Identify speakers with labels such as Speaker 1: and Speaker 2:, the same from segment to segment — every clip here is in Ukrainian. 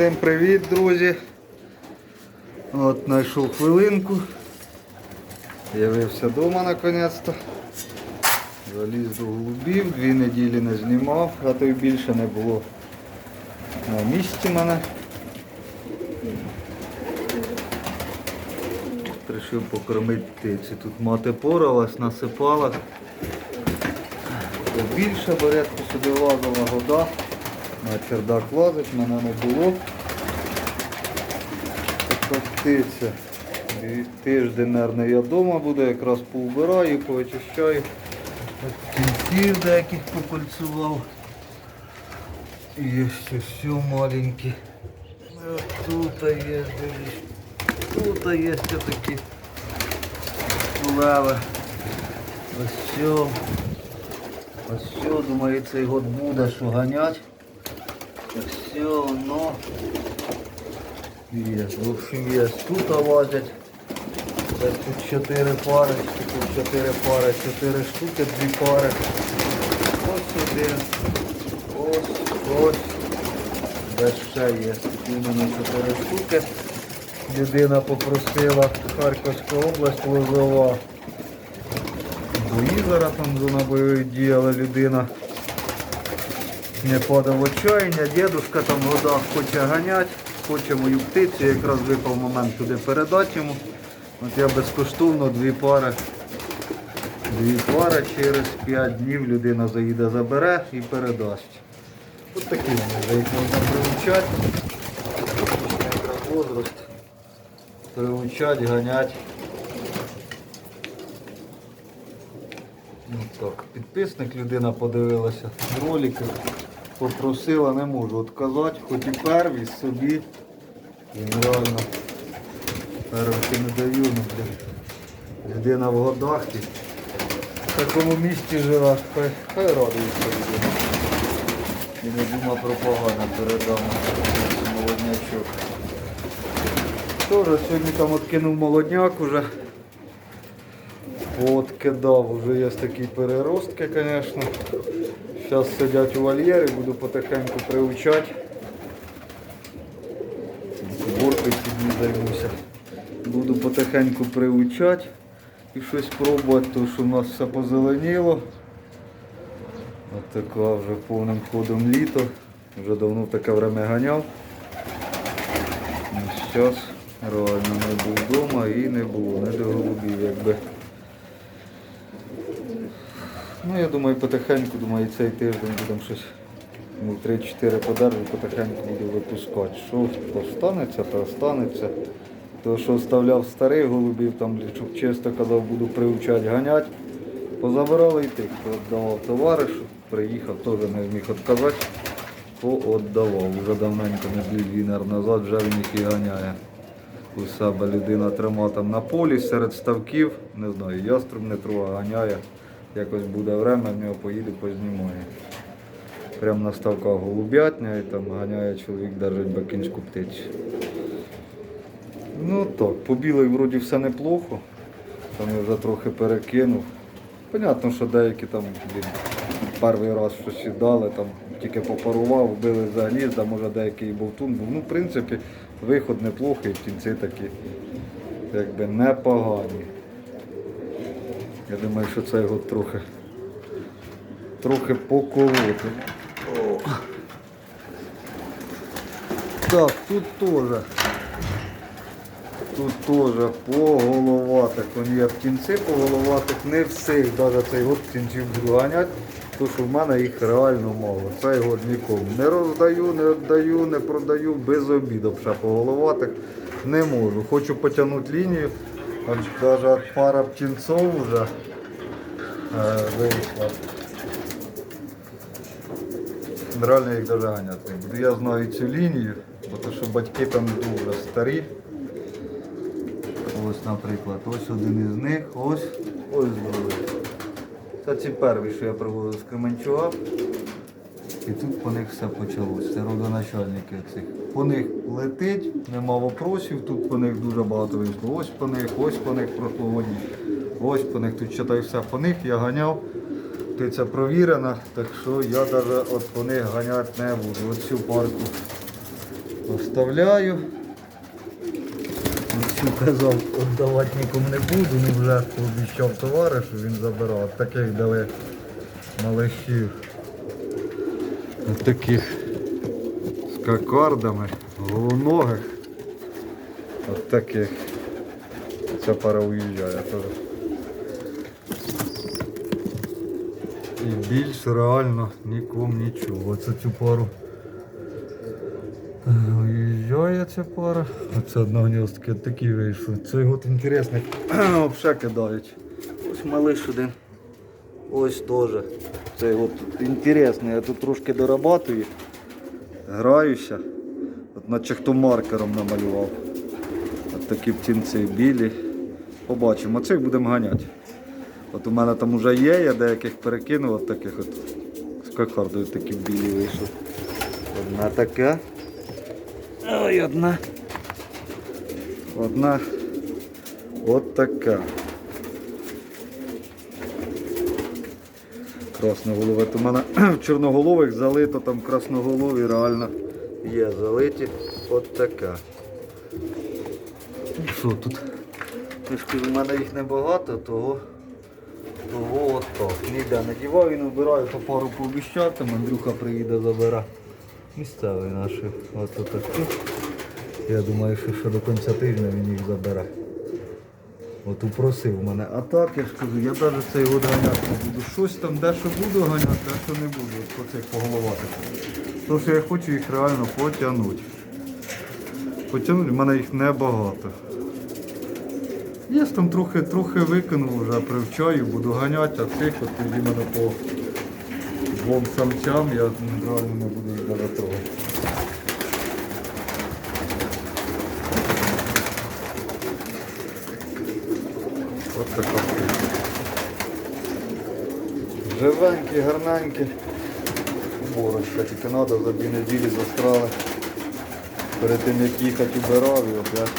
Speaker 1: Всім привіт, друзі. От знайшов хвилинку. З'явився вдома наконець-то. Заліз до голубів, дві неділі не знімав, а то й більше не було на місці мене. Рішив покормити птиці. Тут мати поралась, насипала. Більше порядку сюди лазила вода. На чердак лазить, мене не було. Така Тиждень, мабуть, я вдома буду, якраз поубираю, повичищаю. Кінців деяких покольцював. І ще все маленькі. Тут є, дивись. Тут є ще такі леви. Ось все. Ось все, думаю, цей год буде, що ганять. Ось все, воно. Є. В общем. Тут лазять. Це тут чотири пари, тут чотири пари, чотири штуки, дві пари. Ось один. Ось, ось. Де ще є. Тут у мене чотири штуки. Людина попросила Харківська область Лозова. Бої зараз там зона бойових дій, але людина не падав отчаяння. Дідушка там в годах хоче ганять, хоче мою птицю, якраз випав момент туди передати йому. От я безкоштовно дві пари. Дві пари через 5 днів людина заїде, забере і передасть. Ось такі вони, їх можна приучати. Якраз возраст. Приучать, ганять. Ну так, підписник людина подивилася ролики, попросила, не можу відказати, хоч і первість собі. Генерально. Первки не даю, ну. Людина в годах в такому місті жила, хай, хай радується людина. І не дума про погане передам молоднячок. Тоже сьогодні там откинув молодняк уже. От кидав, вже є такі переростки, звісно. Зараз сидять у вольєрі, буду потихеньку приучати. Боркою сьогодні займуся. Буду потихеньку приучати і щось пробувати, тому що в нас все позеленіло. От така вже повним ходом літо. Вже давно таке время ганяв. Зараз реально не був вдома і не було, не до голубів якби. Ну я думаю потихеньку, думаю, цей тиждень будемо щось ну, 3-4 подержу, потихеньку буду випускати. Що останеться, то останеться. То, що оставляв старих голубів, там, щоб чисто казав, буду приучати ганять. Позабирали і тих, хто віддавав товаришу, приїхав, теж не зміг відказати, поотдавав. Вже давненько не дві назад, вже він їх і ганяє. У себе людина трима там на полі серед ставків, не знаю, яструб не трога ганяє. Якось буде время, в нього поїду, познімає. Прямо на ставках голубятня і там ганяє чоловік, держить бакінську птицю. Ну так, по білій вроді все неплохо. Там я вже трохи перекинув. Понятно, що деякі там перший раз щось віддали, там тільки попарував, вбили за гнізда, може деякий бовтун був. Ну, в принципі, виход неплохий, кінці такі якби непогані. Я думаю, що це його трохи трохи поколоти. О. Так, тут теж. Тут теж по головатих. Вон є в кінці по головатих, не всіх, навіть цей год в кінці буду ганяти, тому що в мене їх реально мало. Цей год нікому. Не роздаю, не віддаю, не продаю, без обіду ще по головатих не можу. Хочу потягнути лінію, навіть пара птінців вже е, вийшла. Реально їх даже ганяти. Я знаю цю лінію, бо то, що батьки там дуже старі. Ось, наприклад, ось один із них, ось, ось другий. Це ці перші, що я привозив з Кременчуга. І тут по них все почалось. Це родоначальники цих. По них летить, нема вопросів, тут по них дуже багато вийшло. Ось по них, ось по них прошлогодні. Ось по них, тут читай все по них, я ганяв. Птиця провірена, так що я навіть от по них ганяти не буду. Ось цю парку Оставляю. Цю казав, віддавати нікому не буду, не вже пообіцяв товаришу, він забирав. Таких дали малишів. От таких з кокардами, головногих. От таких. Ця пара уїжджає теж. Більш реально нікому нічого. Оце цю пару. е, Уїжджає ця пара. Оце одна гніздки такі вийшли. Цей год інтересний. Взагалі кидають. Ось малиш один. Ось теж. Цей от інтересний. Я тут трошки дорабатую. Граюся. От наче хто маркером намалював. От такі птінці білі. Побачимо. Цих будемо ганяти. От у мене там вже є, я деяких перекинув, от таких от з кокардою такі білі вийшли. Одна така. Ой, одна. Одна. От така. Красноголове. У мене в чорноголових залито, там красноголові реально є залиті. От така. Що тут? Трішки в мене їх небагато, того, Ніде не діваю, він вибираю по пару пообіщав, там Андрюха приїде забере. Місцевий наш. От отакі. Я думаю, що ще до кінця тижня він їх забере. От упросив мене. А так я ж кажу, я навіть цей год ганяти не буду. Щось там дещо буду ганяти, а що не буду. От по цих поголоватих. Тому що я хочу їх реально потягнути. Потягнути, в мене їх небагато. Я ж там трохи, трохи викинув вже, привчаю, буду ганяти, а цих от тоді мене по двом самцям я реально не буду даже трогати. От така. Живенькі, гарненькі. Борочка, тільки треба за дві неділі застрали. Перед тим як їхати убирав і опять.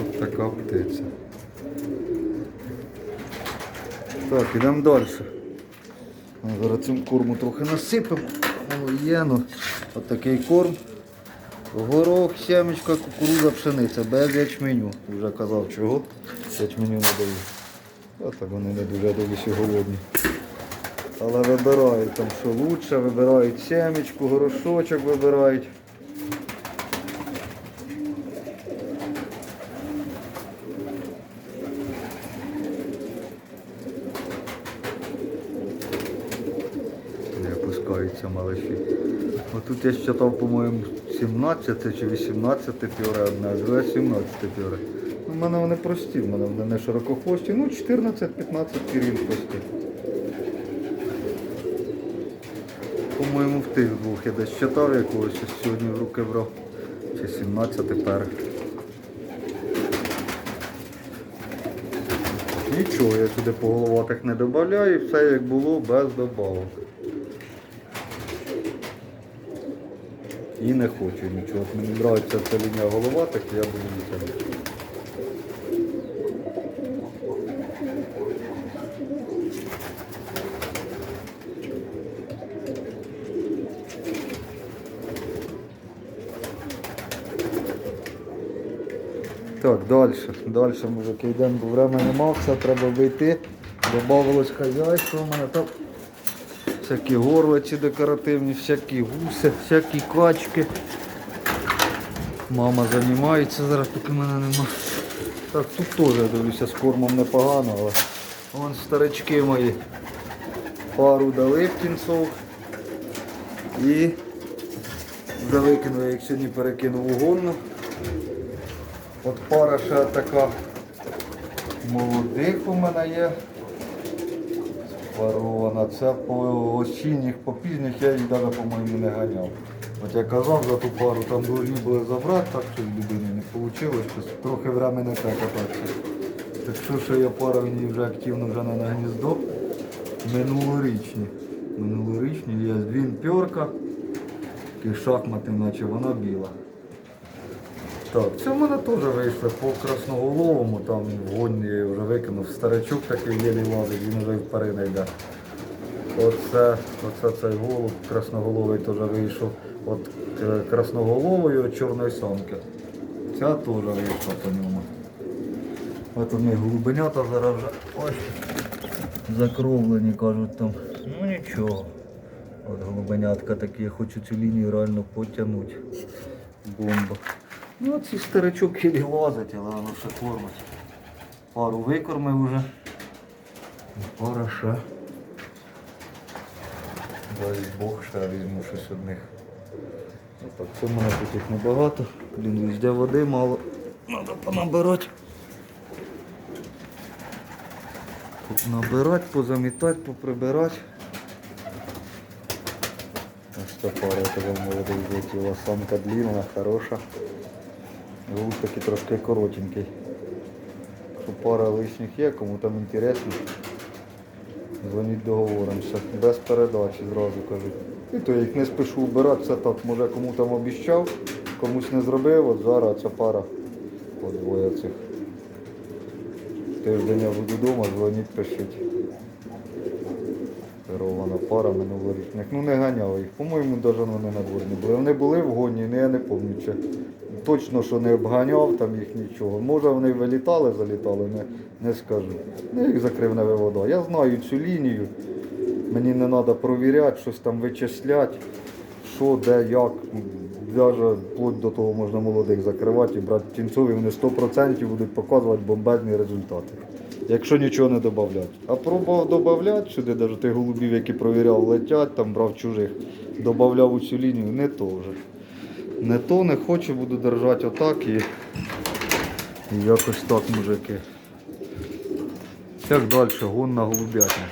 Speaker 1: От така птиця. Так, ідемо далі. Зараз цим корму трохи насипемо. Є, ну. Такий корм. Горох, сімечка, кукурудза, пшениця, без ячменю. Вже казав чого. Ячменю не даю. А так вони не дуже довгі голодні. Але вибирають там, що лучше, вибирають сімечку, горошочок вибирають. Отут я считав, по-моєму, 17 чи 18 піоре одна, а друга 17 піоре. У мене вони прості, в мене вони не широкохвості, ну 14-15 пірін прості. По-моєму, в тих двох я десь читав якогось, ось сьогодні в руки брав. Чи 17 пер. Нічого, я сюди по головатих не додаю, все як було, без добавок. І не хочу нічого. От мені подобається ця лінія головатих, я буду робити. Так, далі. Далі мужики йдемо, бо времени нема, все треба вийти. Добавилось хазяйство, у мене там всякі горлиці декоративні, всякі гуси, всякі качки. Мама займається зараз, поки мене нема. Так, тут теж я дивлюся з кормом непогано, але вон старички мої пару дали в кінцов. І викинув, я їх сьогодні перекинув у гонну. От пара ще така молодих у мене є. Спарована. Це по осінніх, по пізніх я їх навіть, по-моєму, не ганяв. От я казав за ту пару, там були забрати, так що людини не вийшло, трохи времени не так кататися. Так що, що я пара в ній вже активно вже не на гніздо. Минулорічні. Минулорічні є він пьорка, такий шахмати, наче вона біла. Так, це в мене теж вийшло по красноголовому, там в гонні вже викинув. Старичок такий єлі лазить, він вже в не йде. Оце, оце цей голуб красноголовий теж вийшов. От е, красноголової от чорної самки. Ця теж вийшла по ньому. От у них голубенята зараз вже ось закровлені, кажуть там. Ну нічого. От голубенятка такі, я хочу цю лінію реально потягнути. Бомба. Ну ці старичок хілі лазить, але воно ще кормить. Пару викормив вже. Пара ще. Дай Бог ще візьму щось одних. Так, це в мене їх небагато. Блін, везде води мало. Треба понабирати. Набирати, позамітати, поприбирати. Ось ця пара така молодих злетіла. Самка длинна, хороша. Голуб такий трошки коротенький. Пара лишніх є, кому там інтересно, дзвоніть договоримося. Без передачі зразу кажуть. І то я їх не спішу вбирати, це так, може кому там обіщав, комусь не зробив, от зараз ця пара. От двоє цих. Тиждень я буду вдома, дзвоніть, пишіть. Керована пара минулорічних. Ну не ганяв їх. По-моєму, навіть вони на дворі не були. Вони були в гоні, ну, я не пам'ятаю. Точно, що не обганяв там їх нічого. Може вони вилітали, залітали, не, не скажу. Ну, їх закрив на вода. Я знаю цю лінію. Мені не треба провіряти, щось там вичисляти, що, де, як. Навіть вплоть до того можна молодих закривати і брати тінцові, вони 100% будуть показувати бомбезні результати. Якщо нічого не додати. А пробував додати сюди, навіть тих голубів, які провіряв, летять, там брав чужих, додавав у цю лінію, не то вже. Не то, не хочу, буду держати отак і, якось так, мужики. Як далі, гонна голубятня.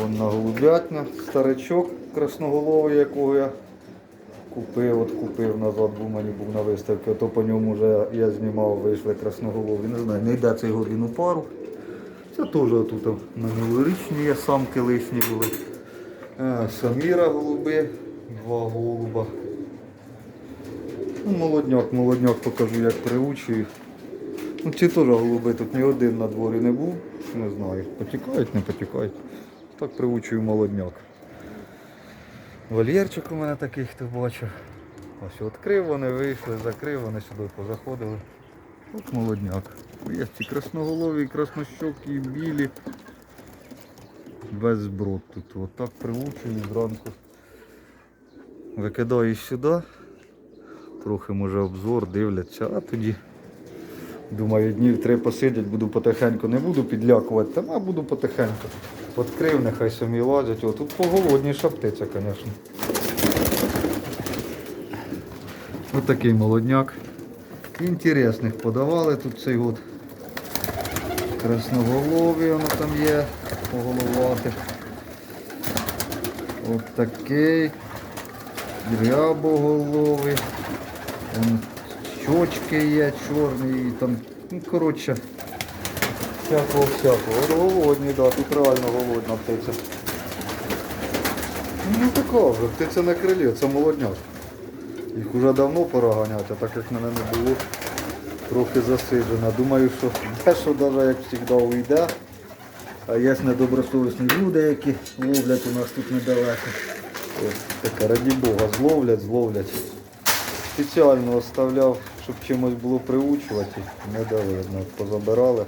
Speaker 1: Гонна голубятня, старичок красноголовий, якого я купив, от купив назад, був мені був на виставці, то по ньому вже я знімав, вийшли красноголові. Не знаю, не йде цей год він у пару. Це теж тут на минулорічні самки лишні були. Е, Саміра голуби, два голуба. Ну, молодняк, молодняк покажу, як приучую. Ну, ці теж голуби, тут ні один на дворі не був, не знаю. Потікають, не потікають. Так приучую молодняк. Вольєрчик у мене такий, хто бачив. Ось відкрив вони, вийшли, закрив, вони сюди позаходили. От молодняк. Є ці красноголові, краснощокі, білі. Без зброд тут. Отак приучую зранку. Викидаю сюди. Трохи може обзор, дивляться, а тоді думаю днів три посидять, буду потихеньку, не буду підлякувати, там, а буду потихеньку. Відкрив, нехай самі лазять. О, тут поголодніша птиця, звісно. Ось такий молодняк. Інтересних подавали тут цей год. Красноголові воно там є, поголоватих. Ось такий. Рябоголовий. Вон щочки є чорні, і там, ну коротше, всякого всякого. От голодні, да, тут реально голодна птиця. Ну така вже, птиця на крилі, це молодняк. Їх вже давно пора ганяти, а так як мене не було, трохи засиджена. Думаю, що дещо навіть як завжди уйде. А є недобросовісні люди, які ловлять у нас тут недалеко. Ось таке, раді Бога, зловлять, зловлять. Спеціально оставляв, щоб чимось було приучувати, не дали. Ну, позабирали,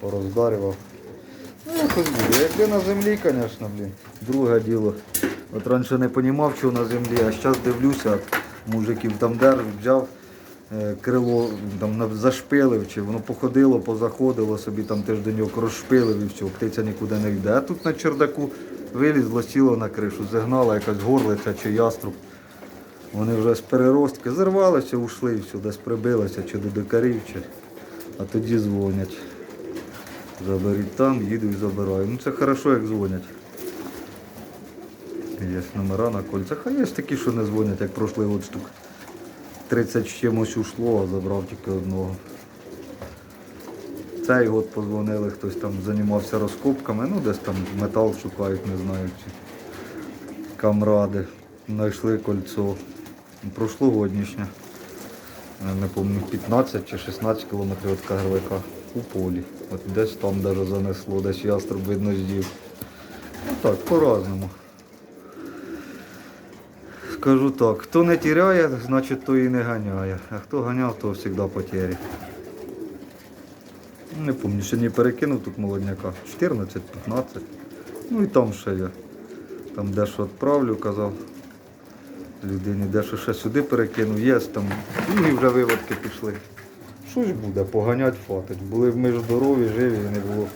Speaker 1: пороздарював. Ну, якось буде. Якби на землі, звісно, блін. Друге діло. От раніше не розумів, що на землі, а зараз дивлюся, мужиків там держ, взяв е, крило, там зашпилив, чи воно походило, позаходило собі, там тижденьок розшпилив і все, птиця нікуди не йде. А тут на чердаку вилізло, сіло на кришу, загнала якась горлиця чи яструб. Вони вже з переростки зірвалися, ушли, все, десь прибилися, чи до дикарів, чи... а тоді дзвонять. Заберіть там, їду і забираю. Ну це хорошо, як дзвонять. Є номера на кольцях, а є такі, що не дзвонять, як прошлий год штук. 30 з чимось ушло, а забрав тільки одного. Цей год позвонили, хтось там займався розкопками, ну десь там метал шукають, не знаю. Камради. Знайшли кольцо. Прошлогоднішнє. не пам'ятаю, 15 чи 16 кілометрів від Кагарлика у полі. От десь там даже занесло, десь яструб видно здів. Ну так, по-разному. Скажу так, хто не тіряє, значить то і не ганяє. А хто ганяв, то завжди потері. Не пам'ятаю, не перекинув тут молодняка. 14-15. Ну і там ще я. Там дещо відправлю, казав людині, дещо ще сюди перекинув, є там. І вже виводки пішли. Що ж буде, поганять фатить. Були б ми здорові, живі не було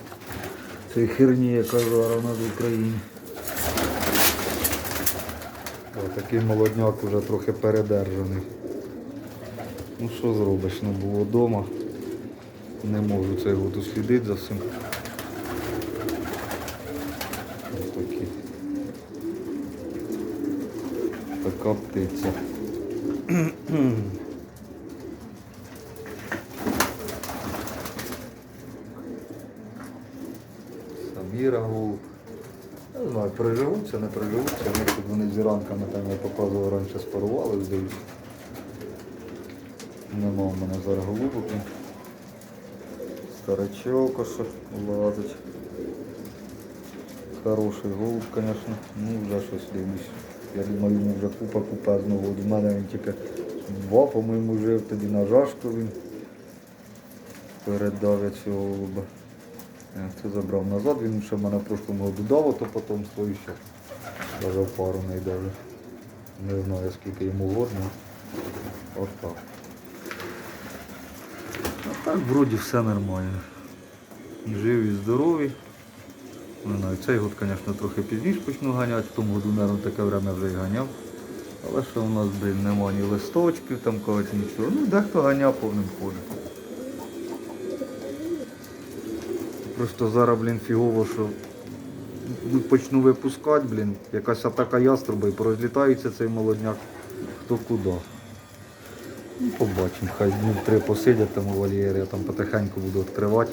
Speaker 1: цієї херні, яка зараз у нас в Україні. Такий молодняк вже трохи передержаний. Ну що зробиш, не було вдома. Не можу цей год услідити за всім. Ось такі. Птиця. Саміра голуб. Не знаю, приживуться, не приживуться. Ми тут вони з ранками там я показував раніше спарували, здається. Нема в мене зараз голубок. Старачок ось лазить. Хороший голуб, звісно. Ну вже щось дивлюсь. Я думаю, йому вже купа купезного. От в мене він тільки два, по-моєму, жив тоді на жашку він. Передав я цього голуба. Це забрав назад, він ще в мене в прошлому году дав, а то потім свою ще. Даже пару не йде. Не знаю скільки йому годно. От так. А так вроді все нормально. Живі, здорові. Не знаю, цей год, звісно, трохи пізніше почну ганяти, в тому году, мабуть, таке время вже і ганяв. Але що у нас, блін, нема ні листочків, там когось нічого. Ну, дехто ганяв повним ходом. Просто зараз, блін, фігово, що ну, почну випускати, блін, якась атака яструба і порозлітається цей молодняк хто куди. Ну, побачимо, хай днів три посидять там у вольєрі, я там потихеньку буду відкривати.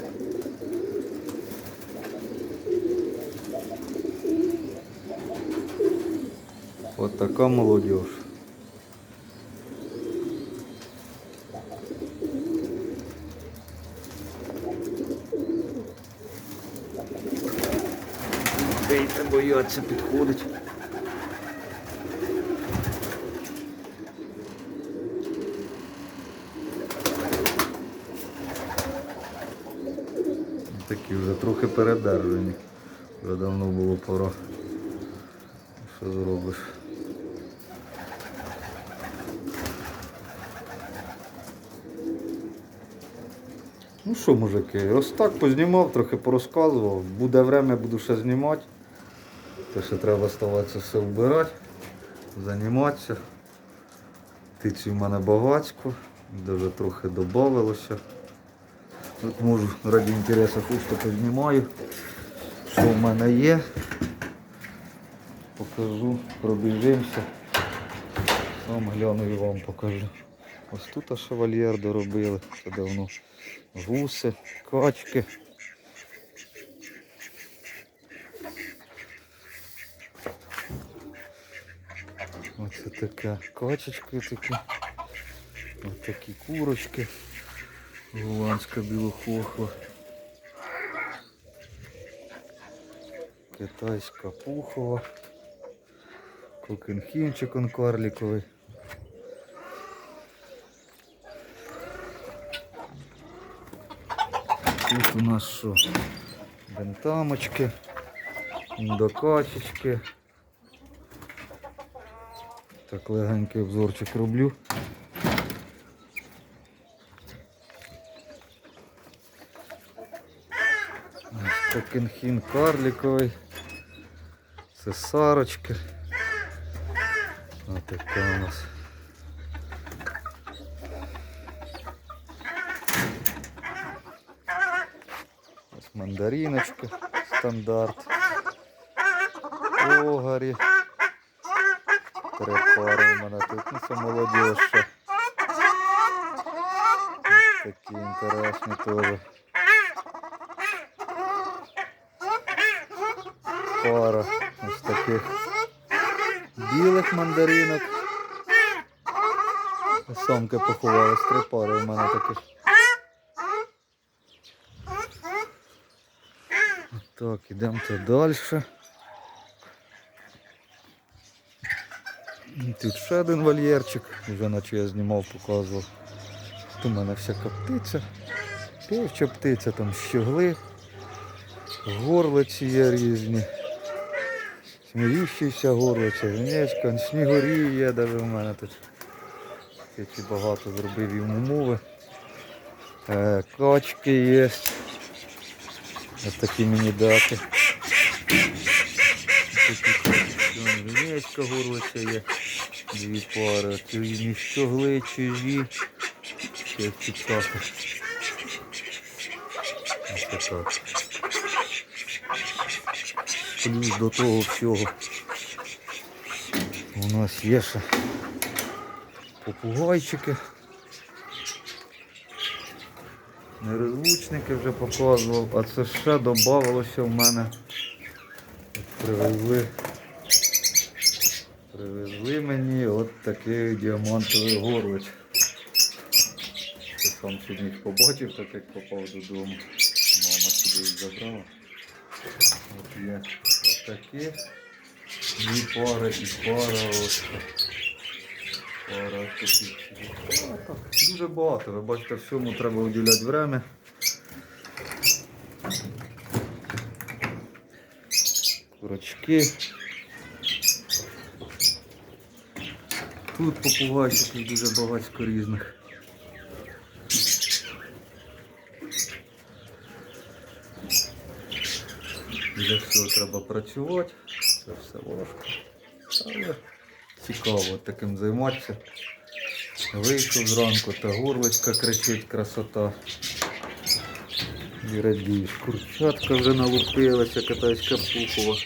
Speaker 1: Така молодіж. Дайте бояться підходить. Такі вже трохи передержані. Вже давно було пора. Що зробиш? Що, мужики, ось так познімав, трохи порозказував. Буде время, буду ще знімати. То ще треба ставатися все вбирати, займатися. Птиці в мене багатько, даже трохи додавалося. Тут можу раді інтересу хусто познімаю, що в мене є. Покажу, пробіжимося. Сам гляну і вам покажу. Ось тут шевальєр доробили, це давно. Гуси, качки. Оце така качечка така. Ось такі курочки. Голландська білохохла. Китайська пухова. Кокенхінчик он карліковий. Тут у нас що? Бентамочки, індокачечки. Так легенький обзорчик роблю. Кокенхін карліковий. Це сарочки. Ось така у нас. Ось мандариночка, стандарт. Огарі. Три пари у мене тут. Ну це молодіж ще. Такі інтересні теж. Пара ось таких білих мандаринок. Самки поховали три пари у мене такі. Так, ідемо далі. Тут ще один вольєрчик, вже наче я знімав, показував. Тут у мене всяка птиця, півча птиця, там щогли, горлиці є різні. Сміющийся горлиця, гнечка, снігурі є навіть у мене тут. Я багато зробив йому умови. Е, качки є. Ось такі мені дати. Гнечка горлиця є. Дві пари. Ці щогли, чужі. Ще ці. Ось так. Плюс до того всього. У нас є ще попугайчики. Нерозлучники вже показував, а це ще додавалося в мене. Привезли. Привезли мені от такий діамантовий горлич. Це сам сьогодні побачив, так як попав додому. Мама сюди їх забрала. От є отакі. Дві пари і пара ось. Пара таких. А, так, Дуже багато. Ви бачите, всьому треба уділяти время. Курочки. Тут попугайчиків дуже багатько різних. Для всього треба працювати. Це все важко. Але цікаво таким займатися. Вийшов зранку, та горлочка кричить, красота. І. Курчатка вже налупилася, китайська пухова.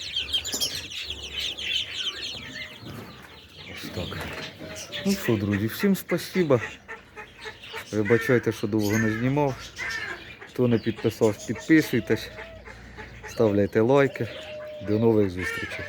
Speaker 1: Ось так. Ну що, друзі, всім спасибо. Вибачайте, що довго не знімав. Хто не підписався, підписуйтесь, ставляйте лайки. До нових зустрічей.